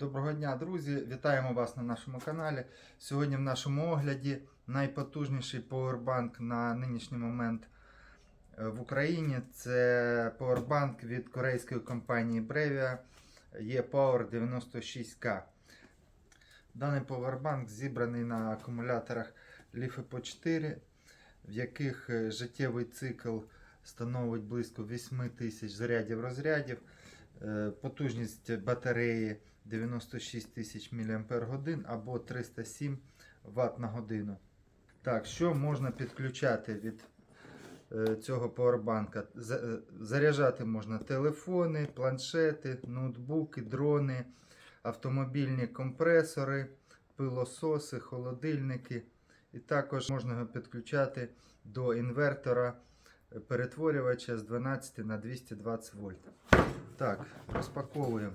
Доброго дня, друзі! Вітаємо вас на нашому каналі. Сьогодні в нашому огляді найпотужніший поwerbank на нинішній момент е, в Україні. Це поwerbank від корейської компанії Brevia E-Power 96K. Даний поwerbank зібраний на акумуляторах LiFePO 4, в яких е, життєвий цикл становить близько 8 тисяч зарядів розрядів. Е, Потужність батареї 96 тисяч мАч або 307 Вт на годину. Так, що можна підключати від е, цього? За- е, Заряджати можна телефони, планшети, ноутбуки, дрони, автомобільні компресори, пилососи, холодильники. І також можна його підключати до інвертора е, перетворювача з 12 на 220 вольт. Так, розпаковуємо.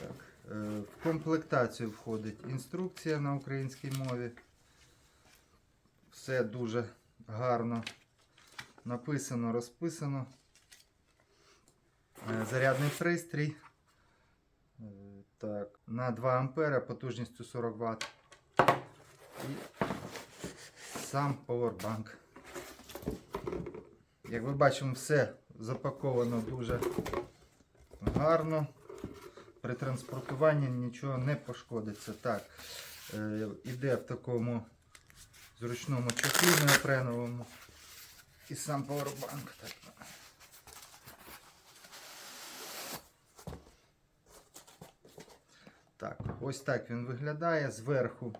Так, е, В комплектацію входить інструкція на українській мові. Все дуже гарно написано, розписано. Е, Зарядний пристрій. Е, Так, на 2 ампера потужністю 40 Вт. І сам поwerbank. Як ви бачимо, все запаковано дуже гарно. При транспортуванні нічого не пошкодиться. Так, е, іде в такому зручному чохлі неопреновому. І сам поwerbank. Так. Так, ось так він виглядає. Зверху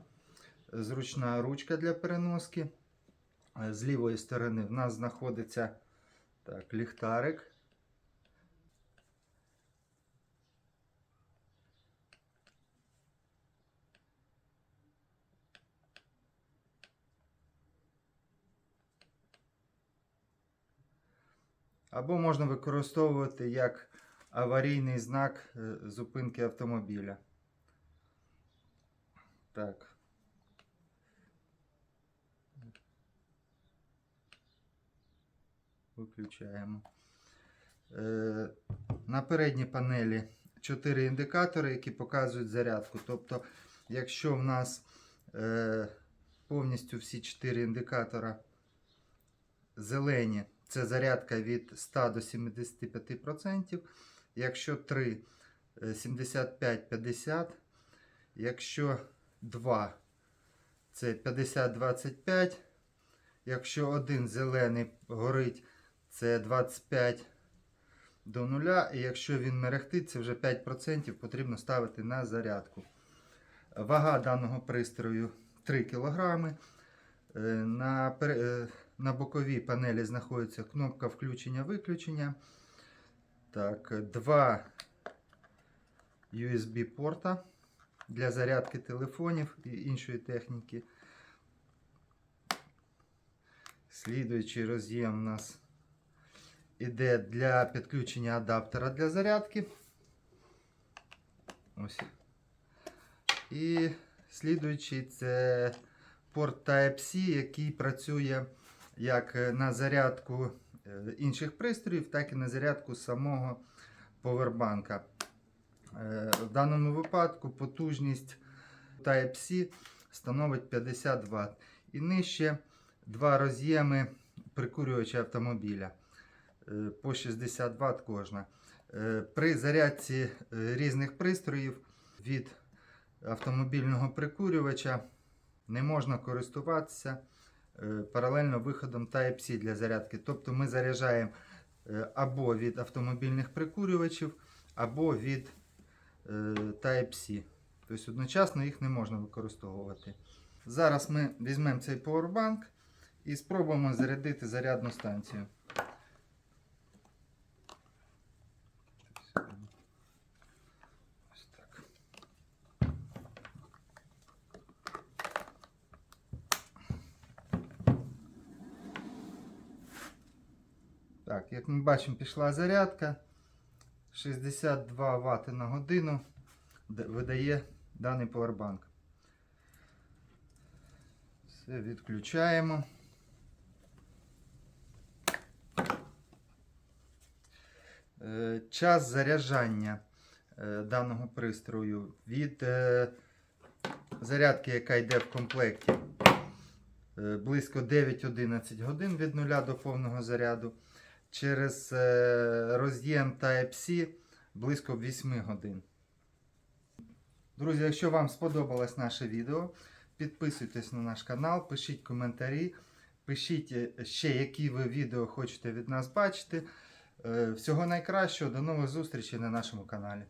зручна ручка для переноски. Е, З лівої сторони в нас знаходиться так, ліхтарик. Або можна використовувати як аварійний знак е, зупинки автомобіля. Так. Виключаємо. Е, на передній панелі 4 індикатори, які показують зарядку. Тобто, якщо в нас е, повністю всі 4 індикатора зелені, це зарядка від 100 до 75%. Якщо 3 е, 75-50, якщо 2 це 50-25. Якщо один зелений горить, це 25 до 0. І якщо він мерехтить, це вже 5% потрібно ставити на зарядку. Вага даного пристрою 3 кг. На, пер- е, на боковій панелі знаходиться кнопка включення-виключення. Так, два USB порта для зарядки телефонів і іншої техніки. Слідуючий роз'єм у нас іде для підключення адаптера для зарядки. Ось. І слідуючий це порт Type-C, який працює як на зарядку е, інших пристроїв, так і на зарядку самого повербанка. Е, В даному випадку потужність Type-C становить 50 Вт. І нижче два роз'єми прикурювача автомобіля е, по 60 Вт кожна. Е, При зарядці е, різних пристроїв від автомобільного прикурювача не можна користуватися е, паралельно виходом Type-C для зарядки. Тобто ми заряджаємо е, або від автомобільних прикурювачів, або від е, Type-C. Тобто одночасно їх не можна використовувати. Зараз ми візьмемо цей powerbank і спробуємо зарядити зарядну станцію. Так, Як ми бачимо, пішла зарядка. 62 Вт на годину видає даний повербанк. Все, відключаємо. Е, час заряджання е, даного пристрою від е, зарядки, яка йде в комплекті, близько 9-11 годин від нуля до повного заряду. Через е, роз'єм Type-C близько 8 годин. Друзі, якщо вам сподобалось наше відео, підписуйтесь на наш канал, пишіть коментарі, пишіть е, ще, які ви відео хочете від нас бачити. Е, Всього найкращого, до нових зустрічей на нашому каналі.